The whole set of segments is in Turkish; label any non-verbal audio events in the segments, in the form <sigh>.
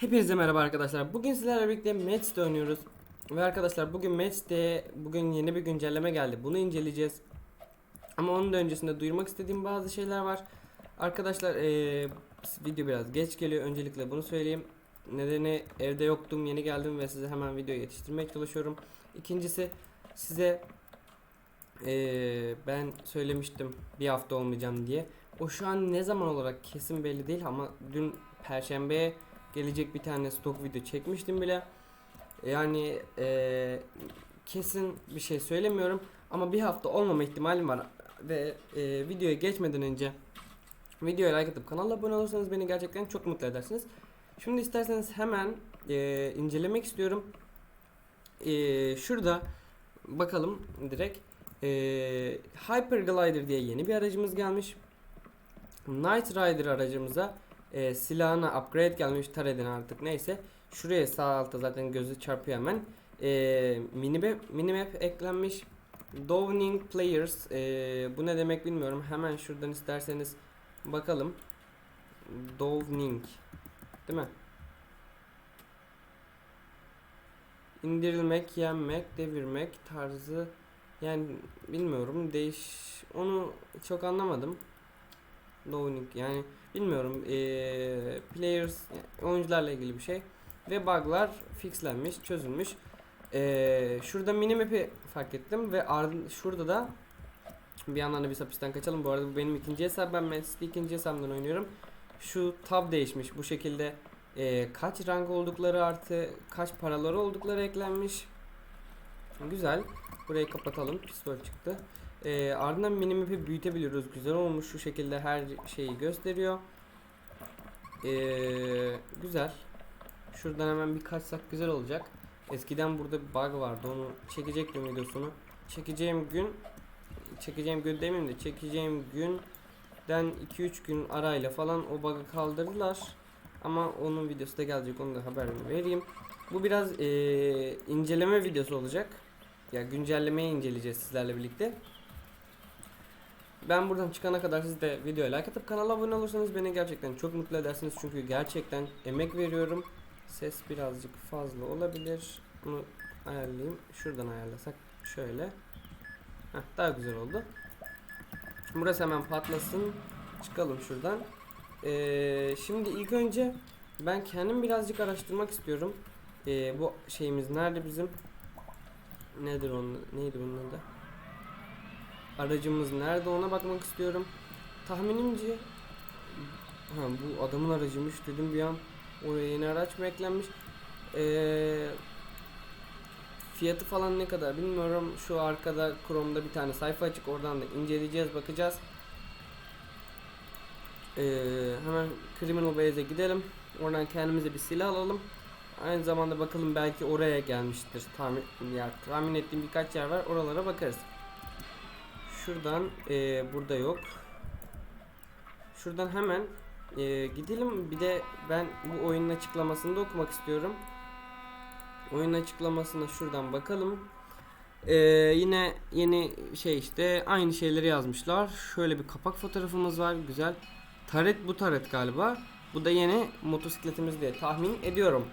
Hepinize merhaba arkadaşlar. Bugün sizlerle birlikte Match'te oynuyoruz. Ve arkadaşlar bugün Match'te bugün yeni bir güncelleme geldi. Bunu inceleyeceğiz. Ama onun da öncesinde duyurmak istediğim bazı şeyler var. Arkadaşlar eee, video biraz geç geliyor. Öncelikle bunu söyleyeyim. Nedeni evde yoktum, yeni geldim ve size hemen video yetiştirmeye çalışıyorum. İkincisi size eee, ben söylemiştim bir hafta olmayacağım diye. O şu an ne zaman olarak kesin belli değil ama dün Perşembeye gelecek bir tane stok video çekmiştim bile. Yani eee, kesin bir şey söylemiyorum ama bir hafta olmama ihtimalim var ve eee, videoya geçmeden önce videoya like atıp kanala abone olursanız beni gerçekten çok mutlu edersiniz. Şimdi isterseniz hemen eee, incelemek istiyorum. Eee, şurada bakalım direkt eee Hyper Glider diye yeni bir aracımız gelmiş. Knight Rider aracımıza e, silahına upgrade gelmiş tar edin artık neyse. Şuraya sağ altta zaten gözü çarpıyor hemen. E, minimap, minimap eklenmiş. Downing Players e, bu ne demek bilmiyorum. Hemen şuradan isterseniz bakalım. Downing değil mi? İndirilmek, yenmek, devirmek tarzı yani bilmiyorum değiş onu çok anlamadım. Downing yani bilmiyorum eee, players oyuncularla ilgili bir şey ve bug'lar fixlenmiş çözülmüş. Eee, şurada minimap'i fark ettim ve ardın şurada da bir yandan da bir hapisten kaçalım. Bu arada bu benim ikinci hesabım ben Messi ikinci hesabımdan oynuyorum. Şu tab değişmiş bu şekilde eee, kaç rank oldukları artı kaç paraları oldukları eklenmiş. Güzel burayı kapatalım pistol çıktı ee, ardından minimap'i büyütebiliyoruz. Güzel olmuş şu şekilde her şeyi gösteriyor. Ee, güzel. Şuradan hemen bir kaçsak güzel olacak. Eskiden burada bir bug vardı. Onu çekecektim videosunu. Çekeceğim gün çekeceğim gün demeyeyim de çekeceğim günden 2-3 gün arayla falan o bug'ı kaldırdılar. Ama onun videosu da gelecek. Onu da haberini vereyim. Bu biraz ee, inceleme videosu olacak. Ya güncellemeyi inceleyeceğiz sizlerle birlikte. Ben buradan çıkana kadar siz de videoya like atıp kanala abone olursanız beni gerçekten çok mutlu edersiniz. Çünkü gerçekten emek veriyorum. Ses birazcık fazla olabilir. Bunu ayarlayayım. Şuradan ayarlasak şöyle. Heh, daha güzel oldu. Burası hemen patlasın. Çıkalım şuradan. Ee, şimdi ilk önce ben kendim birazcık araştırmak istiyorum. Ee, bu şeyimiz nerede bizim? Nedir onun? Neydi bunun adı? Aracımız nerede ona bakmak istiyorum. Tahminimce ha, bu adamın aracıymış dedim bir an oraya yeni araç mı eklenmiş? Ee, fiyatı falan ne kadar bilmiyorum. Şu arkada Chrome'da bir tane sayfa açık oradan da inceleyeceğiz bakacağız. Ee, hemen Criminal Base'e gidelim. Oradan kendimize bir silah alalım. Aynı zamanda bakalım belki oraya gelmiştir. Tahmin, ya, tahmin ettiğim birkaç yer var. Oralara bakarız. Şuradan e, burada yok. Şuradan hemen e, gidelim. Bir de ben bu oyunun açıklamasını da okumak istiyorum. Oyun açıklamasına şuradan bakalım. E, yine yeni şey işte aynı şeyleri yazmışlar. Şöyle bir kapak fotoğrafımız var. Güzel. Taret bu taret galiba. Bu da yeni motosikletimiz diye tahmin ediyorum.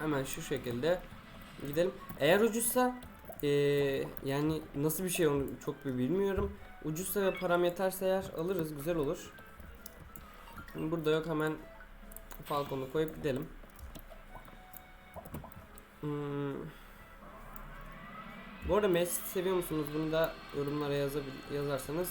Hemen şu şekilde gidelim. Eğer ucuzsa ee, yani nasıl bir şey onu çok bir bilmiyorum. Ucuzsa ve param yeterse eğer alırız güzel olur. Burada yok hemen Falcon'u koyup gidelim. Hmm. Bu arada Messi seviyor musunuz? Bunu da yorumlara yazarsanız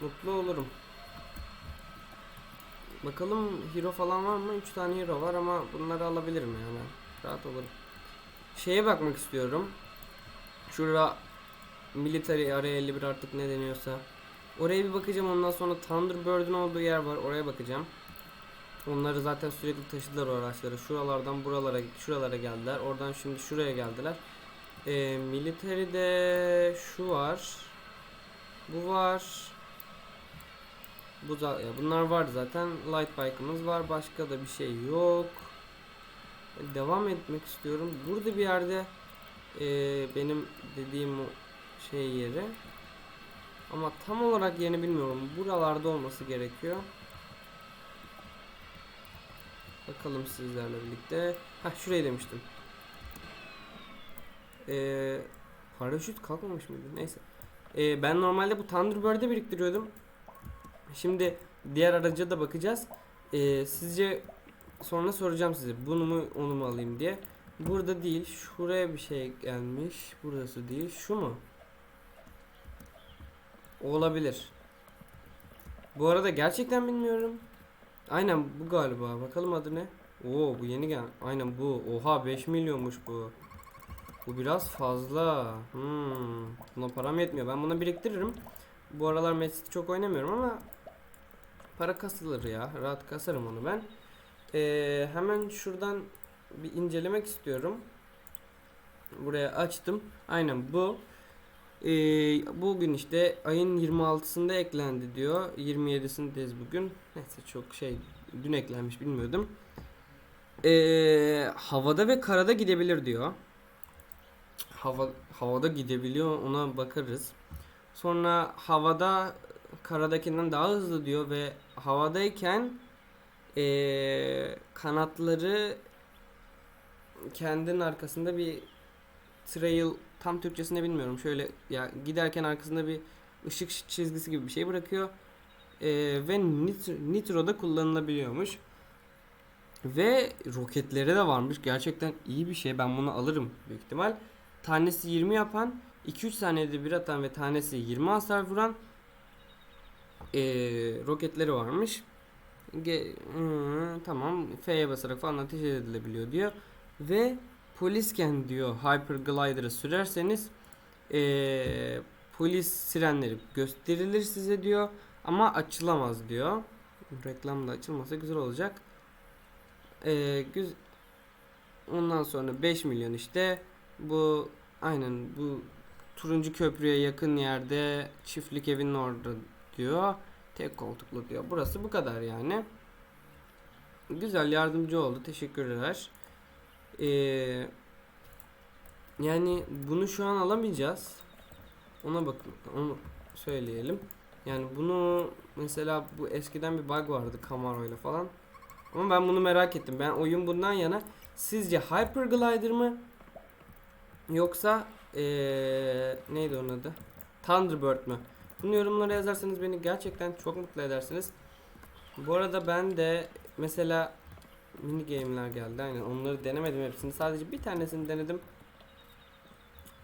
mutlu olurum. Bakalım hero falan var mı? 3 tane hero var ama bunları alabilirim yani. Rahat olurum. Şeye bakmak istiyorum. Şurada military area 51 artık ne deniyorsa. Oraya bir bakacağım ondan sonra Thunderbird'ün olduğu yer var oraya bakacağım. Onları zaten sürekli taşıdılar o araçları. Şuralardan buralara şuralara geldiler. Oradan şimdi şuraya geldiler. Ee, military'de şu var. Bu var. Bu ya bunlar vardı zaten. Light bike'ımız var. Başka da bir şey yok. Devam etmek istiyorum. Burada bir yerde ee, benim dediğim şey yeri. Ama tam olarak yerini bilmiyorum. Buralarda olması gerekiyor. Bakalım sizlerle birlikte. Ha şurayı demiştim. Ee, paraşüt kalkmamış mıydı? Neyse. Ee, ben normalde bu Thunderbird'e biriktiriyordum. Şimdi diğer araca da bakacağız. Ee, sizce sonra soracağım size bunu mu onu mu alayım diye. Burada değil. Şuraya bir şey gelmiş. Burası değil. Şu mu? Olabilir. Bu arada gerçekten bilmiyorum. Aynen bu galiba. Bakalım adı ne? Oo bu yeni gel. Aynen bu. Oha 5 milyonmuş bu. Bu biraz fazla. Hmm. Buna param yetmiyor. Ben bunu biriktiririm. Bu aralar Messi çok oynamıyorum ama para kasılır ya. Rahat kasarım onu ben. Ee, hemen şuradan bir incelemek istiyorum. Buraya açtım. Aynen bu. Ee, bugün işte ayın 26'sında eklendi diyor. 27'sindeyiz bugün. Neyse çok şey dün eklenmiş bilmiyordum. Ee, havada ve karada gidebilir diyor. Hava havada gidebiliyor ona bakarız. Sonra havada karadakinden daha hızlı diyor ve havadayken ee, kanatları kendinin arkasında bir trail tam Türkçesini bilmiyorum. Şöyle ya giderken arkasında bir ışık çizgisi gibi bir şey bırakıyor. Ee, ve nitro, nitro'da kullanılabiliyormuş. Ve roketleri de varmış. Gerçekten iyi bir şey. Ben bunu alırım büyük ihtimal. Tanesi 20 yapan, 2-3 saniyede bir atan ve tanesi 20 hasar vuran ee, roketleri varmış. Ge- hı, tamam F'ye basarak falan ateş edilebiliyor diyor. Ve polisken diyor Hyperglider'ı sürerseniz ee, polis sirenleri gösterilir size diyor ama açılamaz diyor. Reklamda açılmasa güzel olacak. Ee, güz Ondan sonra 5 milyon işte bu aynen bu turuncu köprüye yakın yerde çiftlik evinin orada diyor. Tek koltuklu diyor. Burası bu kadar yani. Güzel yardımcı oldu. Teşekkürler. Ee, yani bunu şu an alamayacağız. Ona bakın. Onu söyleyelim. Yani bunu mesela bu eskiden bir bug vardı Camaro ile falan. Ama ben bunu merak ettim. Ben oyun bundan yana. Sizce Hyperglider mı? Yoksa ee, neydi onun adı? Thunderbird mü? Bunu yorumlara yazarsanız beni gerçekten çok mutlu edersiniz. Bu arada ben de mesela mini game'ler geldi. Aynen onları denemedim hepsini. Sadece bir tanesini denedim.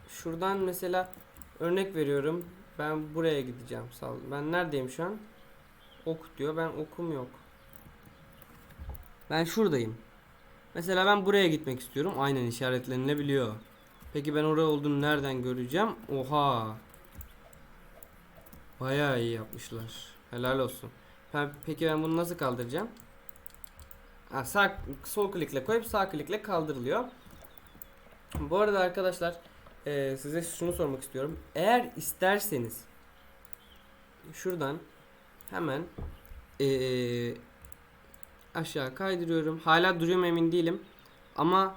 Şuradan mesela örnek veriyorum. Ben buraya gideceğim. Sal. Ben neredeyim şu an? Ok diyor. Ben okum yok. Ben şuradayım. Mesela ben buraya gitmek istiyorum. Aynen işaretlenilebiliyor. Peki ben orada olduğunu nereden göreceğim? Oha. Bayağı iyi yapmışlar. Helal olsun. Peki ben bunu nasıl kaldıracağım? Ha, sağ, sol klikle koyup sağ klikle kaldırılıyor. Bu arada arkadaşlar e, size şunu sormak istiyorum. Eğer isterseniz şuradan hemen e, aşağı kaydırıyorum. Hala duruyor mu emin değilim. Ama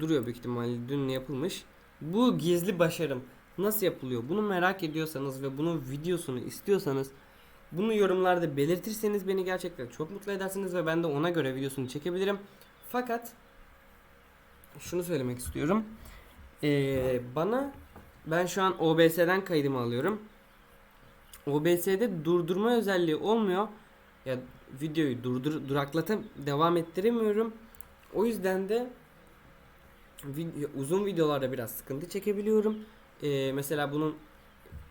duruyor büyük ihtimalle dün yapılmış. Bu gizli başarım nasıl yapılıyor? Bunu merak ediyorsanız ve bunun videosunu istiyorsanız bunu yorumlarda belirtirseniz beni gerçekten çok mutlu edersiniz ve ben de ona göre videosunu çekebilirim. Fakat şunu söylemek istiyorum. Ee, bana ben şu an OBS'den kaydımı alıyorum. OBS'de durdurma özelliği olmuyor. Ya videoyu durdur duraklatıp devam ettiremiyorum. O yüzden de vid- uzun videolarda biraz sıkıntı çekebiliyorum. Ee, mesela bunun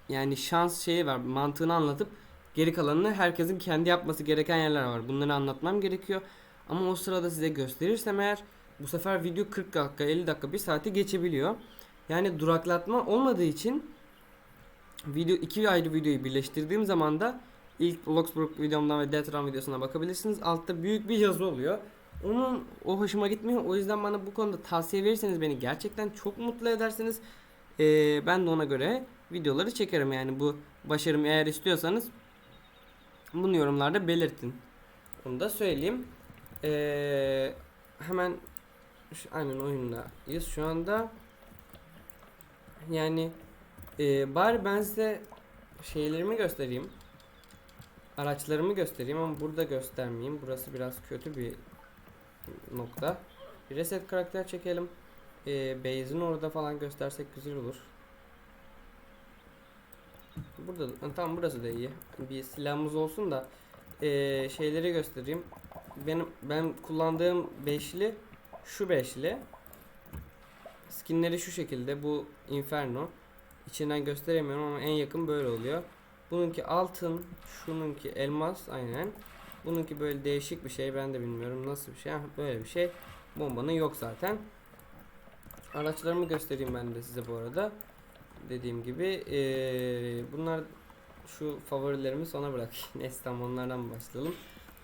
yani şans şeyi var mantığını anlatıp geri kalanını herkesin kendi yapması gereken yerler var. Bunları anlatmam gerekiyor. Ama o sırada size gösterirsem eğer bu sefer video 40 dakika 50 dakika 1 saati geçebiliyor. Yani duraklatma olmadığı için video iki ayrı videoyu birleştirdiğim zaman da ilk Bloxburg videomdan ve Death Run videosuna bakabilirsiniz. Altta büyük bir yazı oluyor. Onun o hoşuma gitmiyor. O yüzden bana bu konuda tavsiye verirseniz beni gerçekten çok mutlu edersiniz. Ee, ben de ona göre videoları çekerim yani bu başarım eğer istiyorsanız bunu yorumlarda belirtin. Onu da söyleyeyim. Ee, hemen şu, aynen oyundayız şu anda. Yani e, bari ben size şeylerimi göstereyim. Araçlarımı göstereyim ama burada göstermeyeyim. Burası biraz kötü bir nokta. Reset karakter çekelim. Ee, base'in orada falan göstersek güzel olur. Burada da- tamam burası da iyi. Bir silahımız olsun da ee, şeyleri göstereyim. Benim ben kullandığım beşli şu beşli. Skinleri şu şekilde. Bu Inferno. İçinden gösteremiyorum ama en yakın böyle oluyor. Bununki altın, şununki elmas aynen. Bununki böyle değişik bir şey ben de bilmiyorum nasıl bir şey. Böyle bir şey. Bombanın yok zaten. Araçlarımı göstereyim ben de size bu arada. Dediğim gibi eee, bunlar şu favorilerimi sona bırak. <laughs> Neyse tamam onlardan başlayalım.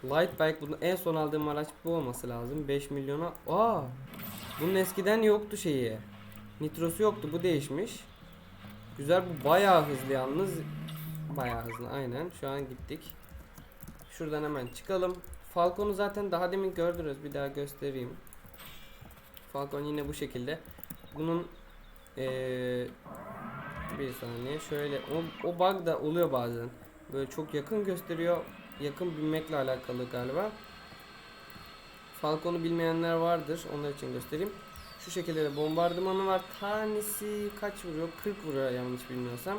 Light bike bunu en son aldığım araç bu olması lazım. 5 milyona. Aa! Bunun eskiden yoktu şeyi. Nitrosu yoktu. Bu değişmiş. Güzel bu bayağı hızlı yalnız. Bayağı hızlı aynen. Şu an gittik. Şuradan hemen çıkalım. Falcon'u zaten daha demin gördünüz. Bir daha göstereyim. Falcon yine bu şekilde. Bunun eee, bir saniye şöyle o, o bug da oluyor bazen. Böyle çok yakın gösteriyor. Yakın binmekle alakalı galiba. Falcon'u bilmeyenler vardır. Onlar için göstereyim. Şu şekilde de bombardımanı var. Tanesi kaç vuruyor? 40 vuruyor yanlış bilmiyorsam.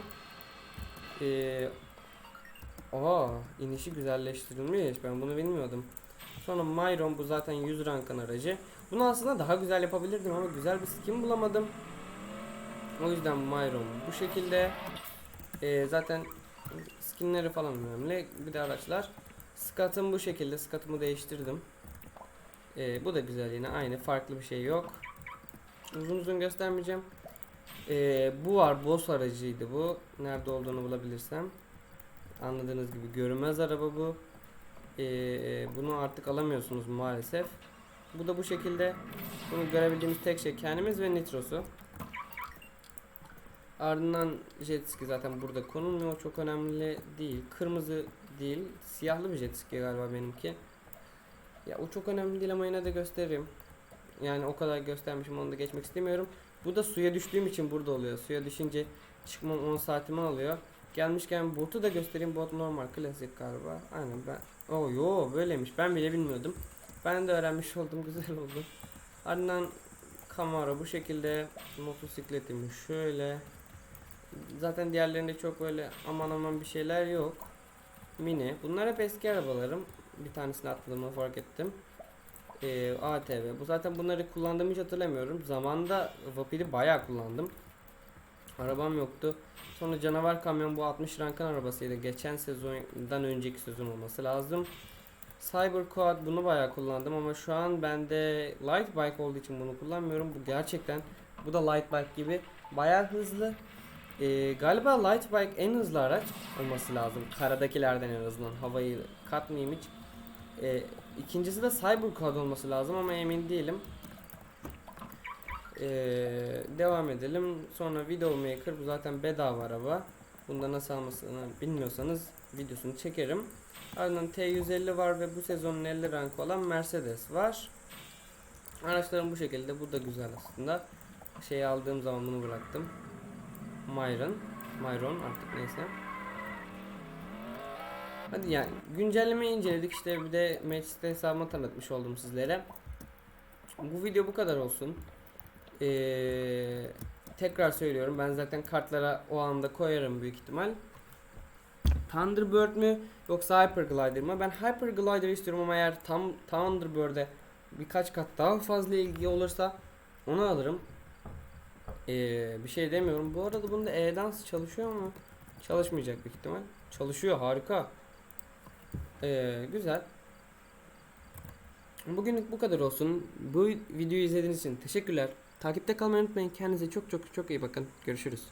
Ee, aa, inişi güzelleştirilmiş. Ben bunu bilmiyordum. Sonra Myron bu zaten 100 rankın aracı. Bunu aslında daha güzel yapabilirdim ama güzel bir skin bulamadım. O yüzden Myron bu şekilde. Ee, zaten skinleri falan önemli. Bir de araçlar. Skat'ım bu şekilde. Skat'ımı değiştirdim. Ee, bu da güzel yine. Aynı farklı bir şey yok. Uzun uzun göstermeyeceğim. Ee, bu var. Boss aracıydı bu. Nerede olduğunu bulabilirsem. Anladığınız gibi görünmez araba bu. Ee, bunu artık alamıyorsunuz maalesef. Bu da bu şekilde. Bunu görebildiğimiz tek şey kendimiz ve nitrosu. Ardından jet ski zaten burada konulmuyor. Çok önemli değil. Kırmızı değil. Siyahlı bir jet ski galiba benimki. Ya o çok önemli değil ama yine de gösteririm. Yani o kadar göstermişim onu da geçmek istemiyorum. Bu da suya düştüğüm için burada oluyor. Suya düşünce çıkmam 10 saatimi alıyor. Gelmişken botu da göstereyim. Bot normal klasik galiba. Aynen ben. Oo yo böyleymiş. Ben bile bilmiyordum. Ben de öğrenmiş <laughs> oldum. Güzel oldu. Ardından Camaro bu şekilde. Motosikletimi şöyle. Zaten diğerlerinde çok böyle aman aman bir şeyler yok. Mini. Bunlar hep eski arabalarım. Bir tanesini atladığımı fark ettim. Ee, ATV. Bu zaten bunları kullandığımı hiç hatırlamıyorum. Zamanında Vapid'i bayağı kullandım. Arabam yoktu. Sonra canavar kamyon bu 60 rankın arabasıydı. Geçen sezondan önceki sezon olması lazım. Cyber Quad bunu bayağı kullandım ama şu an bende light bike olduğu için bunu kullanmıyorum. Bu gerçekten bu da light bike gibi bayağı hızlı. Ee, galiba light bike en hızlı araç olması lazım. Karadakilerden en azından. Havayı katmayayım hiç. Ee, ikincisi de Cyber Quad olması lazım ama emin değilim. Ee, devam edelim. Sonra Videomaker bu zaten bedava araba. Bunda nasıl almasını bilmiyorsanız videosunu çekerim. Ardından T150 var ve bu sezonun 50 rank olan Mercedes var. Araçlarım bu şekilde. Bu da güzel aslında. Şey aldığım zaman bunu bıraktım. Myron. Myron artık neyse. Hadi yani güncellemeyi inceledik işte bir de Match'te hesabımı tanıtmış oldum sizlere. Bu video bu kadar olsun. Ee, tekrar söylüyorum ben zaten kartlara o anda koyarım büyük ihtimal. Thunderbird mü yoksa Hyperglider mı? Ben Hyperglider istiyorum ama eğer tam Thunderbird'e birkaç kat daha fazla ilgi olursa onu alırım. Ee, bir şey demiyorum. Bu arada bunda E-dans çalışıyor mu? Çalışmayacak büyük ihtimal. Çalışıyor harika. Ee, güzel. Bugünlük bu kadar olsun. Bu videoyu izlediğiniz için teşekkürler. Takipte kalmayı unutmayın. Kendinize çok çok çok iyi bakın. Görüşürüz.